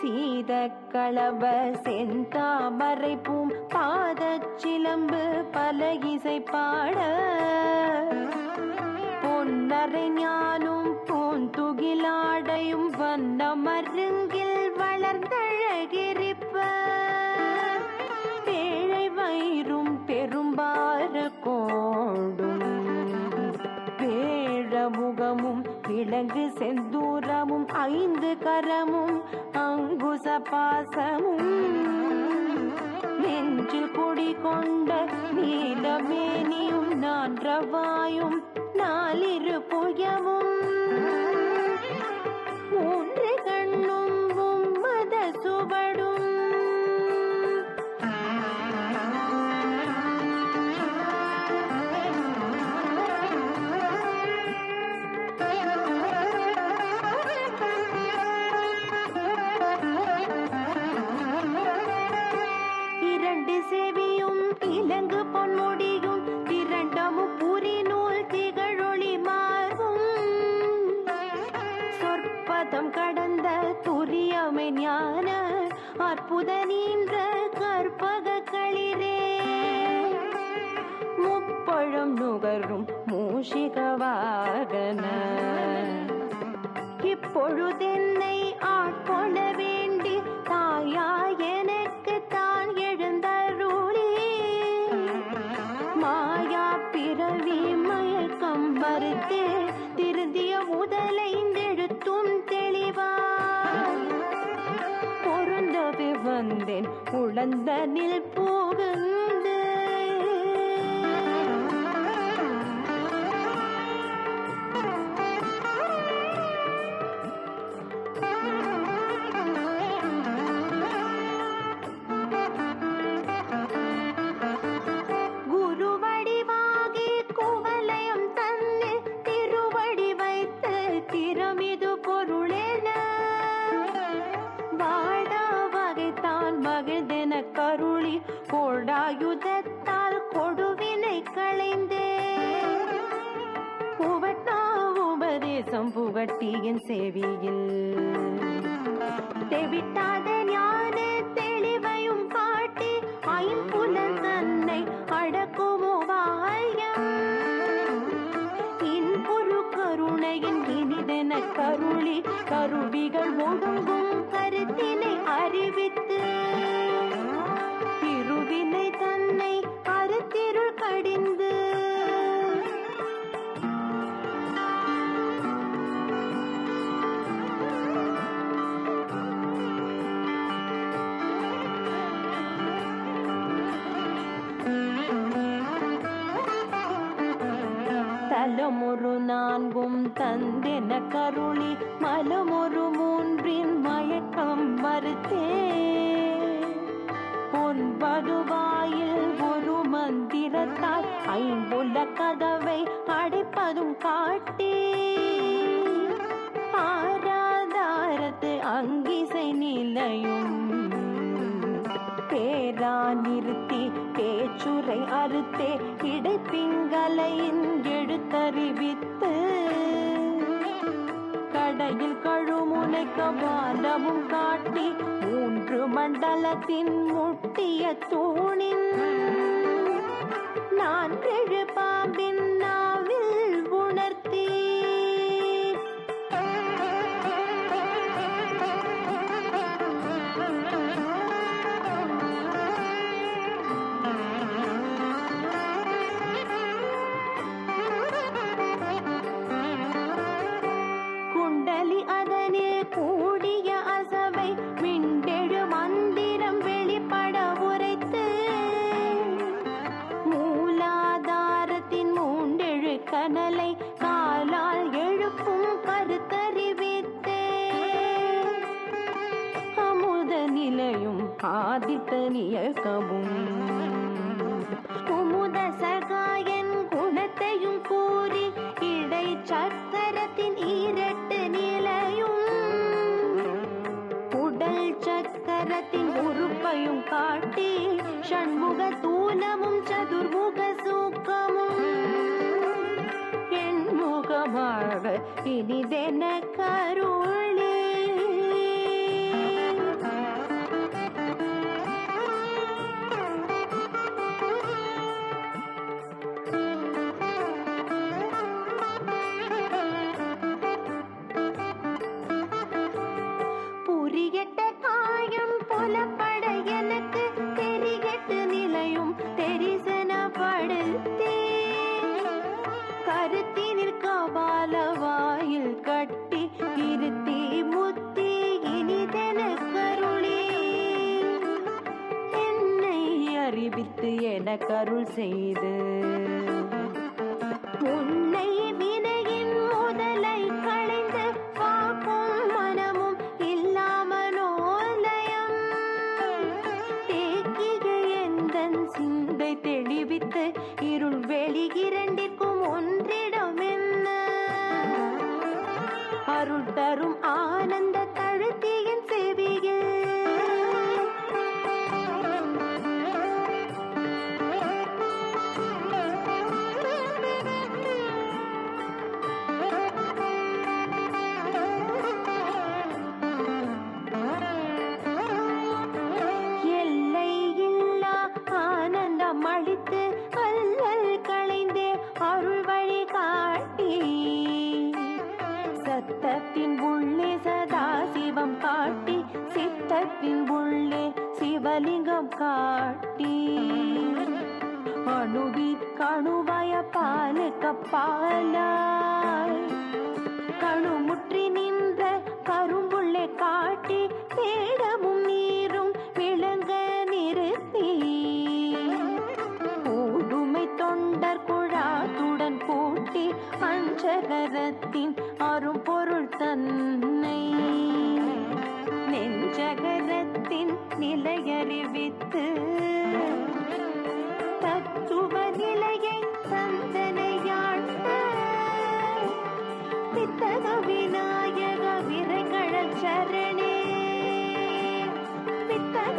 சீத களப செந்தாமரை பூம் பாதச்சிலம்பு பல இசை பாட. பொன்னரை ஞானும் பூந்துகிலாடையும் வந்த மருங்கில் வளர்ந்தழகிரிப்ப. பேழை வயிறும் பெரும்பாறு கோடும். பேழ முகமும் விலங்கு செந்தூரமும் ஐந்து கரமும் அங்குச பாசமும். நெஞ்சில் குடி கொண்ட நீலமேனியும் நான்றவாயும் நாலிரு புயமும். இப்பொழுதென்னை ஆட்கொள்ள வேண்டி தாயா எனக்கு தான் எழுந்தருளி மாயா பிறவி மயக்கம் மறுத்தே திருந்திய முதலைந்தெழுத்தும் தெளிவா பொருந்தவே வந்தேன் உழந்தனில் புகுந்து கோடாயுதத்தால் கொடுவினை களைந்தே. புகட்டா உபதேசம் புகட்டியின் சேவியில். தெவிட்டாத ஞான தெளிவையும் காட்டி ஐம்புலன் தன்னை அடக்குமோ வாயம். இன்புரு கருணையின் இனிதென கருளி கருவிகள் ஒடுங்கும் பேச்சுரை அறுத்தே இடைப்பிங்கலையின் எழுத்தறிவித்து கடையில் கழுமுனை கபாலமும் காட்டி மூன்று மண்டலத்தின் முட்டிய தூணின் நான் கெழு பாம்பின் ஆதித்த நியக்கமும் குமுத சகாயன் குணத்தையும் கூறி இடை சக்கரத்தின் ஈரட்டு நிலையும். உடல் சக்கரத்தின் உறுப்பையும் காட்டி ஷண்முக தூலமும் சதுர்முக சூக்கமும். என் முகமாக இனிதென கருள் அறிவித்து கருள் செய்து உள்ளே சதா சிவம் காட்டி சித்தத்தின் உள்ளே சிவலிங்கம் காட்டி. அணுவிற் கணுவய பாலுக்கு பாலாய். கணுமுற்றி நின்ற கரும்புள்ளே காட்டி தேடமும் நீ அஞ்சகரத்தின் அரும் பொருள் தன்னை நெஞ்சகரத்தின் நிலையறிவித்து தத்துவ நிலையை சந்தனையாட்ட வித்தக விநாயக விரைகழல் சரணே வித்தக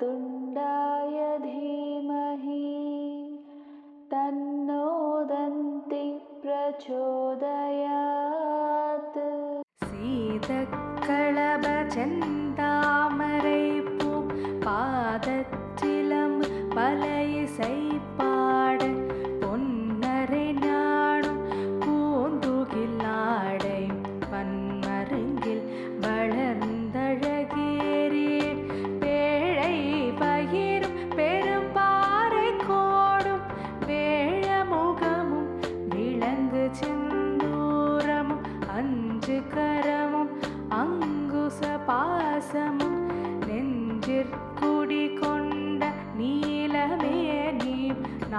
तुण्डाय धीमहि तन्नो दन्ति प्रचोदयात्। सीत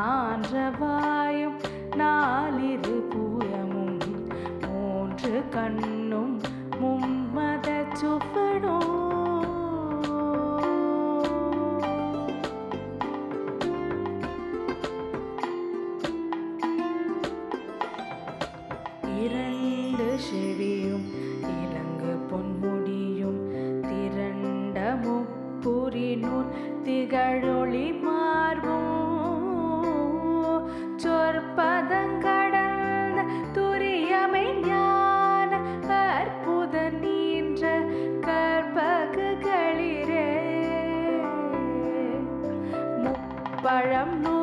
நான்றவாயும் நாலிரு புறமும் மூன்று கண் parambu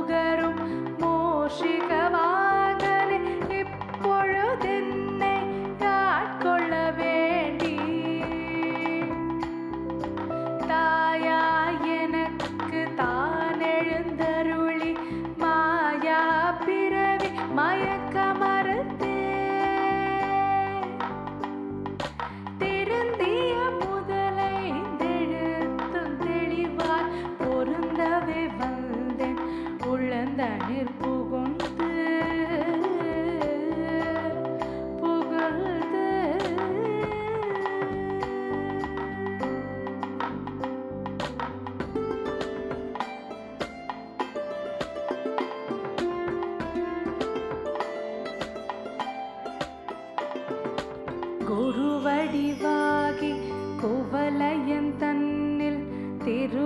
குருவடிவாகி குவலயன் தன்னில் திரு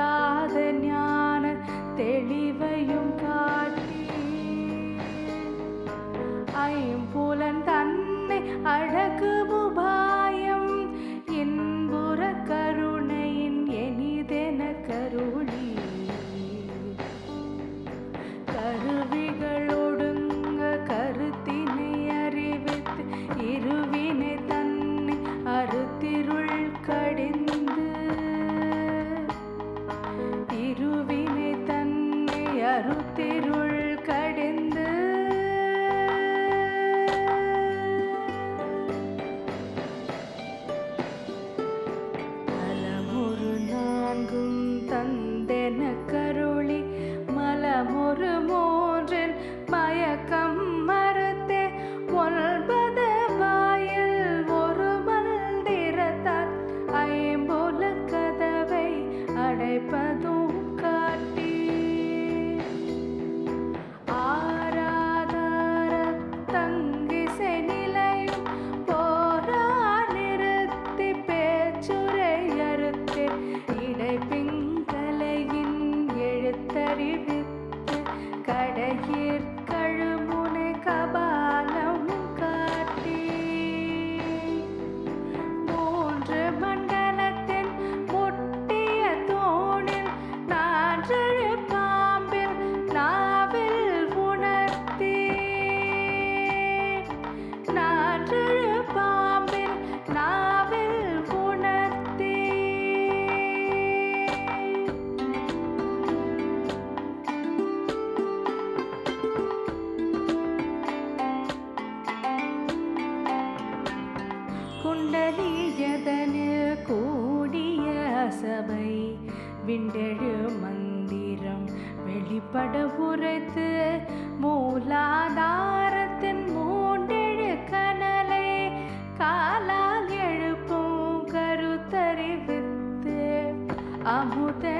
காட்டாத ஞான தெளிவையும் காட்டி. ஐம்புலன் தன்னை அழகு I'm here.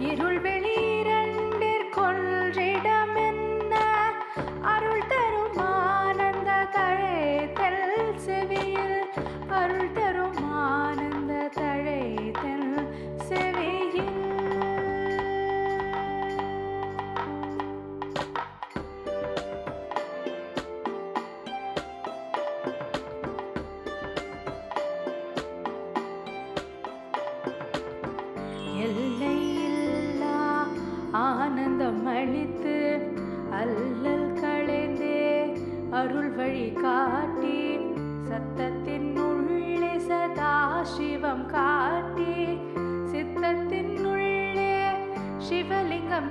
இருள் வெளி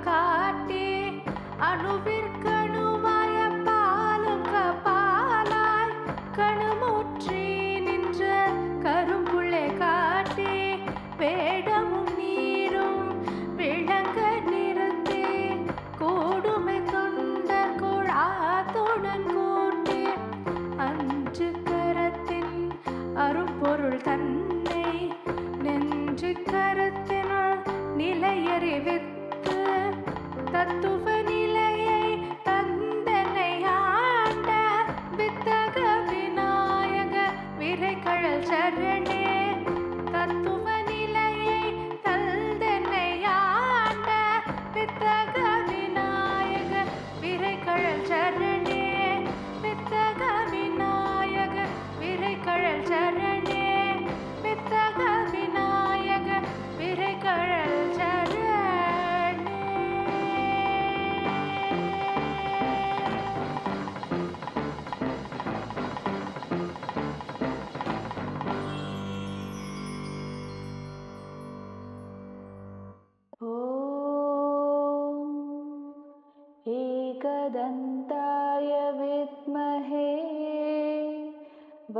காட்டி அணுவிற்கு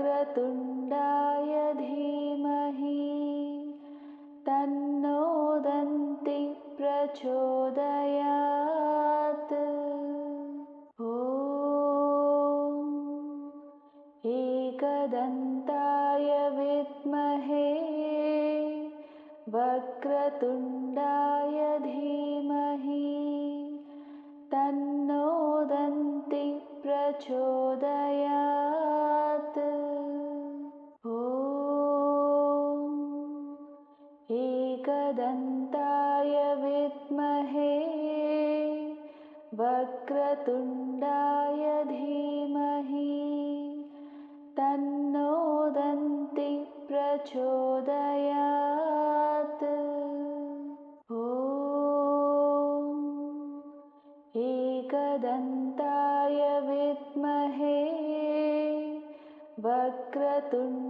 वक्रतुण्डाय प्रचोदयात्। ॐ एकदन्ताय विद्महे वक्रतुण्ड